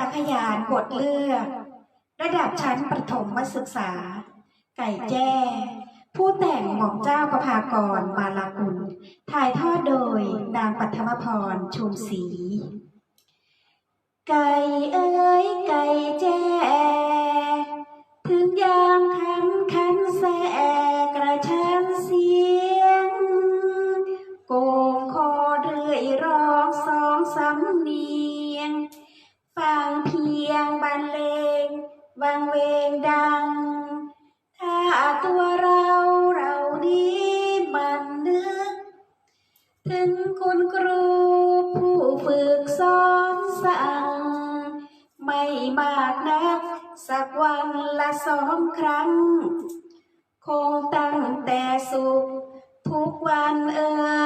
อักขยานบทเลือก ระดับชั้นประถมศึกษา ไก่แจ้ ผู้แต่งหม่อมเจ้าประภากรมาลากุล ถ่ายทอดโดยนางปัทมพรชุมศรีไก่เอ้ยไก่แจ้ถึงยามคันคันแสกระชันเสียง โกงคอเรื่อยร้องสองสำเนียง ฟังเพียงบรรเลงวังเวงดัง ถ้าตัวเราเราดีมันนึก ถึงคุณครูผู้ฝึกสอนสั่ง ไม่มากนัก สักวันละสองครั้ง คงตั้งแต่สุขทุกวันเอ่ย